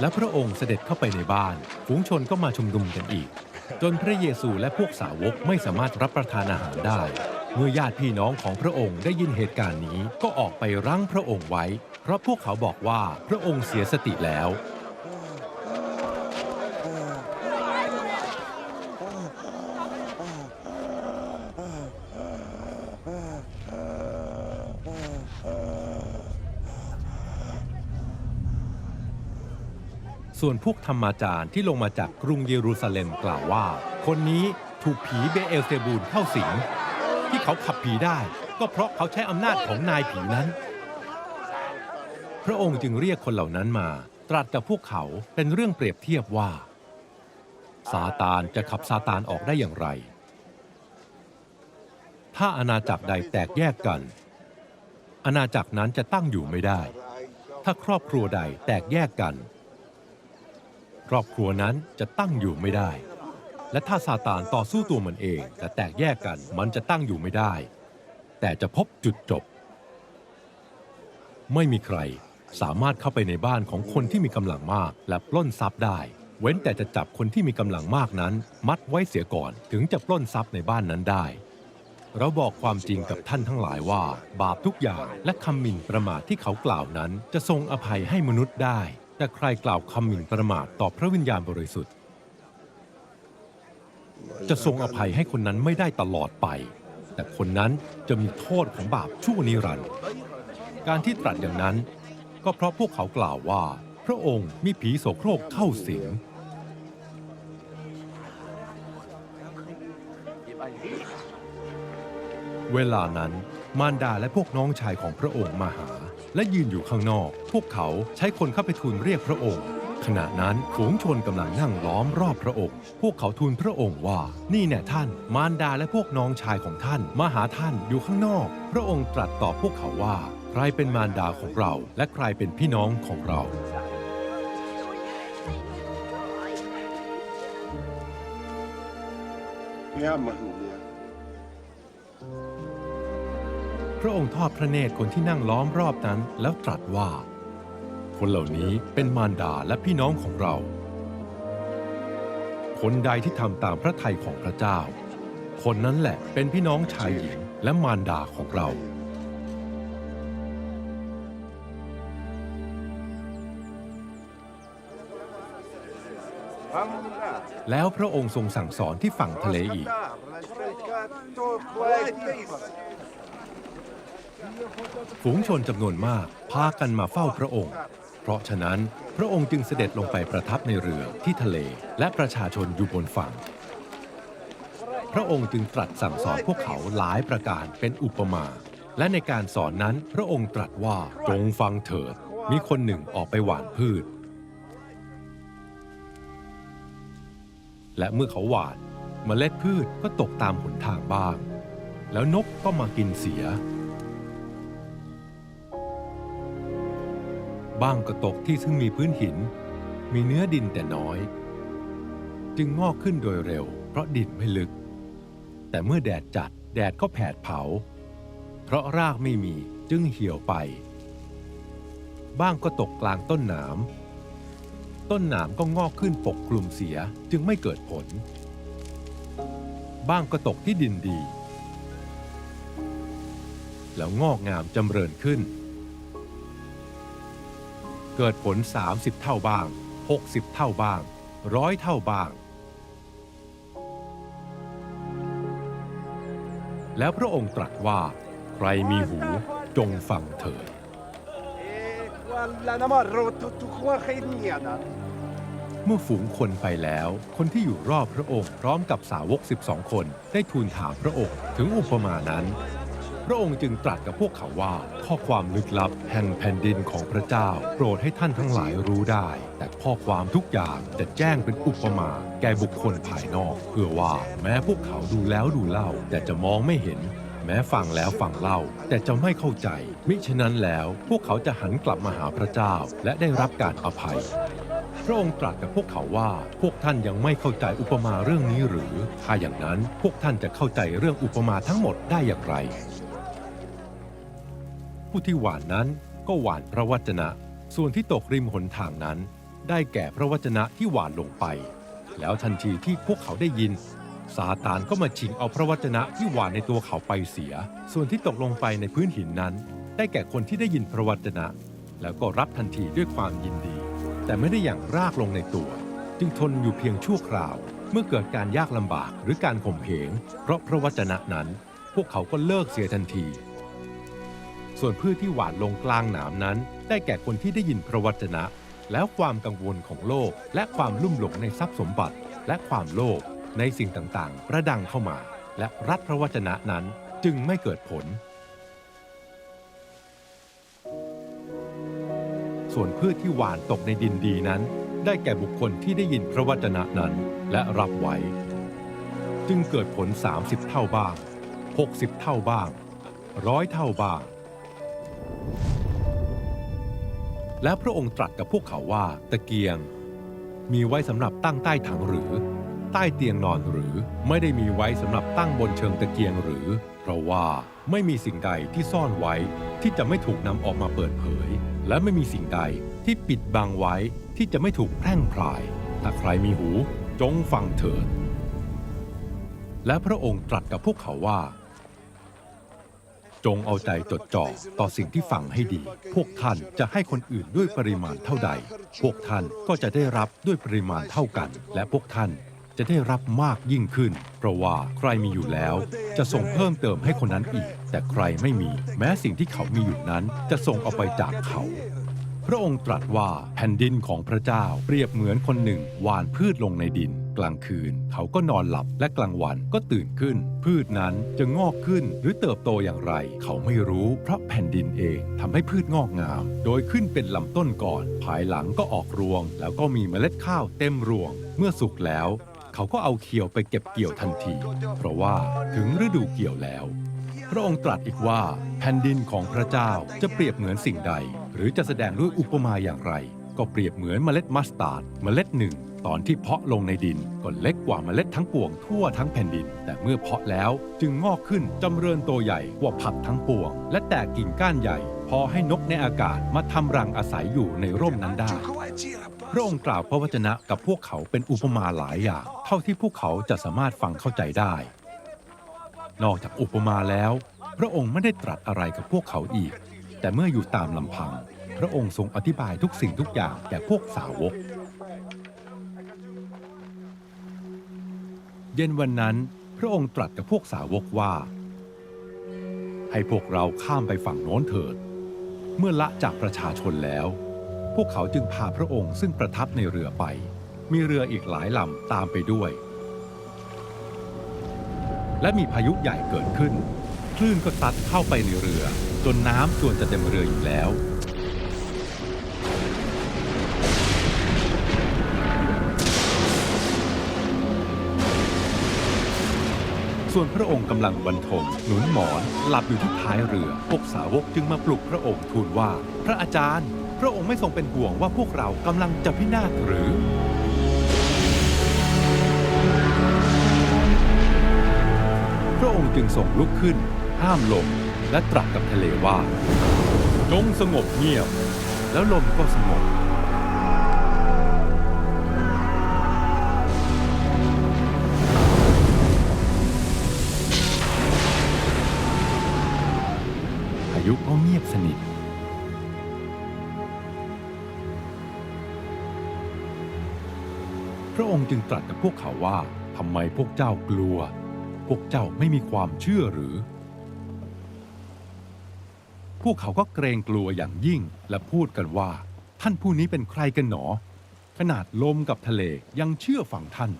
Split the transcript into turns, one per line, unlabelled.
และพระองค์เสด็จเข้าไปในบ้าน ฝูงชนก็มาชุมนุมกันอีก จนพระเยซูและพวกสาวกไม่สามารถรับประทานอาหารได้ เมื่อญาติพี่น้องของพระองค์ได้ยินเหตุการณ์นี้ก็ออกไปรั้งพระองค์ไว้ เพราะพวกเขาบอกว่าพระองค์เสียสติแล้ว ส่วนพวกธรรมาจารย์ที่ลงมาจากกรุงเยรูซาเล็มกล่าวว่า คนนี้ถูกผีเบเอลเซบูลเข้าสิง ที่เขาขับผีได้ ก็เพราะเขาใช้อำนาจของนายผีนั้น พระองค์จึงเรียกคนเหล่านั้นมา ตรัสกับพวกเขาเป็นเรื่องเปรียบเทียบว่า ซาตานจะขับซาตานออกได้อย่างไร ถ้าอาณาจักรใดแตกแยกกัน อาณาจักรนั้นจะตั้งอยู่ไม่ได้ ถ้าครอบครัวใดแตกแยกกัน ครอบครัวนั้นจะตั้งอยู่ไม่ได้ และถ้าซาตานต่อสู้ตัวมันเองแต่แตกแยกกันมันจะตั้งอยู่ไม่ได้ แต่จะพบจุดจบ ไม่มีใครสามารถเข้าไปในบ้านของคนที่มีกำลังมากและปล้นทรัพย์ได้ เว้นแต่จะจับคนที่มีกำลังมากนั้น มัดไว้เสียก่อนถึงจะปล้นทรัพย์ในบ้านนั้นได้ เราบอกความจริงกับท่านทั้งหลายว่า บาปทุกอย่างและคำหมิ่นประมาทที่เขากล่าวนั้น จะทรงอภัยให้มนุษย์ได้ แต่ใครกล่าวคำหมิ่นประมาทต่อพระวิญญาณบริสุทธิ์ จะทรงอภัยให้คนนั้นไม่ได้ตลอดไป แต่คนนั้นจะมีโทษของบาปชั่วนิรันดร์การที่ตรัสอย่างนั้น ก็เพราะพวกเขากล่าวว่า พระองค์มีผีโสโครกเข้าสิงเวลานั้นมารดาและพวกน้องชายของพระองค์มาหา และยืนอยู่ข้างนอก พวกเขาใช้คนเข้าไปทูลเรียกพระองค์ ขณะนั้นฝูงชนกำลังนั่งล้อมรอบพระองค์ พวกเขาทูลพระองค์ว่า นี่แน่ท่าน มารดาและพวกน้องชายของท่านมาหาท่านอยู่ข้างนอก พระองค์ตรัสตอบพวกเขาว่า ใครเป็นมารดาของเรา และใครเป็นพี่น้องของเรา
Ja, Mahulia.
พระองค์ทอดพระเนตรคนที่นั่งล้อมรอบนั้นแล้วตรัสว่า คนเหล่านี้เป็นมารดาและพี่น้องของเรา คนใดที่ทำตามพระทัยของพระเจ้า คนนั้นแหละเป็นพี่น้องชายหญิงและมารดาของเราแล้วพระองค์ทรงสั่งสอนที่ฝั่งทะเลอีก ฝูงชนจำนวนมากพากันมาเฝ้าพระองค์ เพราะฉะนั้นพระองค์จึงเสด็จลงไปประทับในเรือที่ทะเลและประชาชนอยู่บนฝั่ง พระองค์จึงตรัสสั่งสอนพวกเขาหลายประการเป็นอุปมา และในการสอนนั้นพระองค์ตรัสว่าจงฟังเถิด มีคนหนึ่งออกไปหว่านพืช และเมื่อเขาหว่านเมล็ดพืชก็ตกตามหนทางบ้าง แล้วนกก็มากินเสีย บ้างก็ตกที่ซึ่งมีพื้นหิน มีเนื้อดินแต่น้อย จึงงอกขึ้นโดยเร็ว เพราะดินไม่ลึก แต่เมื่อแดดจัดแดดก็แผดเผา เพราะรากไม่มีจึงเหี่ยวไป บ้างก็ตกกลางต้นหนามต้นหนามก็งอกขึ้นปกคลุมเสียจึงไม่เกิดผล บ้างก็ตกที่ดินดี แล้วงอกงามจำเริญขึ้น เกิดผล 30 เท่าบ้าง 60 เท่าบ้างร้อยเท่าบ้าง แล้วพระองค์ตรัสว่า ใครมีหูจงฟังเถิดเมื่อฝูงคนไปแล้ว คนที่อยู่รอบพระองค์พร้อมกับสาวก 12 คนได้ทูลถามพระองค์ถึงอุปมานั้น ระองค์จึงตรัสกับพวกเขาว่า ข้อความลึกลับแห่งแผ่นดินของพระเจ้า โปรดให้ท่านทั้งหลายรู้ได้ แต่ข้อความทุกอย่างจะแจ้งเป็นอุปมาแก่บุคคลภายนอก เพื่อว่าแม้พวกเขาดูแล้วดูเล่า แต่จะมองไม่เห็น แม้ฟังแล้วฟังเล่า แต่จะไม่เข้าใจ มิฉะนั้นแล้วพวกเขาจะหันกลับมาหาพระเจ้า และได้รับการอภัยพระองค์ตรัสกับพวกเขาว่า พวกท่านยังไม่เข้าใจอุปมาเรื่องนี้หรือ ถ้าอย่างนั้นพวกท่านจะเข้าใจเรื่องอุปมาทั้งหมดได้อย่างไร ผู้ที่หวานนั้นก็หวานพระวจนะ ส่วนที่ตกริมหนทางนั้น ได้แก่พระวจนะที่หวานลงไป แล้วทันทีที่พวกเขาได้ยินซาตานก็มาชิงเอาพระวจนะที่หวานในตัวเขาไปเสีย ส่วนที่ตกลงไปในพื้นหินนั้น ได้แก่คนที่ได้ยินพระวจนะ แล้วก็รับทันทีด้วยความยินดี แต่ไม่ได้อย่างรากลงในตัว จึงทนอยู่เพียงชั่วคราว เมื่อเกิดการยากลำบากหรือการข่มเหงเพราะพระวจนะนั้น พวกเขาก็เลิกเสียทันที ส่วนพืชที่หวานลงกลางหนามนั้น ได้แก่คนที่ได้ยินพระวจนะ แล้วความกังวลของโลก และความลุ่มหลงในทรัพย์สมบัติ และความโลภในสิ่งต่างๆ ประดังเข้ามา และรัดพระวจนะนั้นจึงไม่เกิดผล ส่วนพืชที่หวานตกในดินดีนั้น ได้แก่บุคคลที่ได้ยินพระวจนะนั้นและรับไว้ จึงเกิดผล 30 เท่าบ้าง 60 เท่าบ้างร้อยเท่าบ้าง แล้วพระองค์ตรัสกับพวกเขาว่า ตะเกียง มีไว้สำหรับตั้งใต้ถังหรือ ใต้เตียงนอนหรือไม่ได้มีไว้สำหรับตั้งบนเชิงตะเกียงหรือ เพราะว่าไม่มีสิ่งใดที่ซ่อนไว้ที่จะไม่ถูกนำออกมาเปิดเผย และไม่มีสิ่งใดที่ปิดบังไว้ที่จะไม่ถูกแพร่งพราย ถ้าใครมีหูจงฟังเถิด และพระองค์ตรัสกับพวกเขาว่า จงเอาใจจดจ่อต่อสิ่งที่ฟังให้ดี พวกท่านจะให้คนอื่นด้วยปริมาณเท่าใด พวกท่านก็จะได้รับด้วยปริมาณเท่ากัน และพวกท่านจะได้รับมากยิ่งขึ้น เพราะว่าใครมีอยู่แล้ว จะส่งเพิ่มเติมให้คนนั้นอีก แต่ใครไม่มี แม้สิ่งที่เขามีอยู่นั้น จะส่งเอาไปจากเขา พระองค์ตรัสว่าแผ่นดินของพระเจ้าเปรียบเหมือนคนหนึ่งหว่านพืชลงในดิน กลางคืน เขาก็นอนหลับและกลางวันก็ตื่นขึ้น พืชนั้นจะงอกขึ้นหรือเติบโตอย่างไร เขาไม่รู้เพราะแผ่นดินเองทำให้พืชงอกงาม โดยขึ้นเป็นลำต้นก่อน ภายหลังก็ออกรวง แล้วก็มีเมล็ดข้าวเต็มรวง เมื่อสุกแล้ว เขาก็เอาเขียวไปเก็บเกี่ยวทันที เพราะว่าถึงฤดูเกี่ยวแล้ว พระองค์ตรัสอีกว่า แผ่นดินของพระเจ้าจะเปรียบเหมือนสิ่งใด หรือจะแสดงด้วยอุปมาอย่างไร ก็เปรียบเหมือนเมล็ดมัสตาร์ดเมล็ดหนึ่งตอนที่เพาะลงในดินก็เล็กกว่าเมล็ดทั้งปวงทั่วทั้งแผ่นดิน แต่เมื่อเพาะแล้วจึงงอกขึ้นจำเริญโตใหญ่กว่าผักทั้งปวง และแตกกิ่งก้านใหญ่ พอให้นกในอากาศมาทำรังอาศัยอยู่ในร่มนั้นได้พระองค์กล่าวพระวจนะกับพวกเขาเป็นอุปมาหลายอย่างเท่าที่พวกเขาจะสามารถฟังเข้าใจได้ นอกจากอุปมาแล้ว พระองค์ไม่ได้ตรัสอะไรกับพวกเขาอีก แต่เมื่ออยู่ตามลำพัง พระองค์ทรงอธิบายทุกสิ่งทุกอย่างแก่พวกสาวก เย็นวันนั้น พระองค์ตรัสกับพวกสาวกว่า ให้พวกเราข้ามไปฝั่งโน้นเถิด เมื่อละจากประชาชนแล้ว พวกเขาจึงพาพระองค์ซึ่งประทับในเรือไป มีเรืออีกหลายลำตามไปด้วย และมีพายุใหญ่เกิดขึ้น คลื่นก็ซัดเข้าไปในเรือจนน้ำจวนจะเต็มเรืออยู่แล้ว ส่วนพระองค์กำลังบรรทมหนุนหมอนหลับอยู่ที่ท้ายเรือ พวกสาวกจึงมาปลุกพระองค์ทูลว่า พระอาจารย์ พระองค์ไม่ทรงเป็นห่วงว่าพวกเรากำลังจะพินาศหรือ พระองค์จึงทรงลุกขึ้น ห้ามลมและตรัสกับทะเลว่า จงสงบเงียบ แล้วลมก็สงบ สนิท พระองค์จึงตรัสกับพวกเขาว่าทำไมพวกเจ้ากลัว พวกเจ้าไม่มีความเชื่อหรือ พวกเขาก็เกรงกลัวอย่างยิ่งและพูดกันว่า ท่านผู้นี้เป็นใครกันหนอ ขนาดลมกับทะเลยังเชื่อฟังท่าน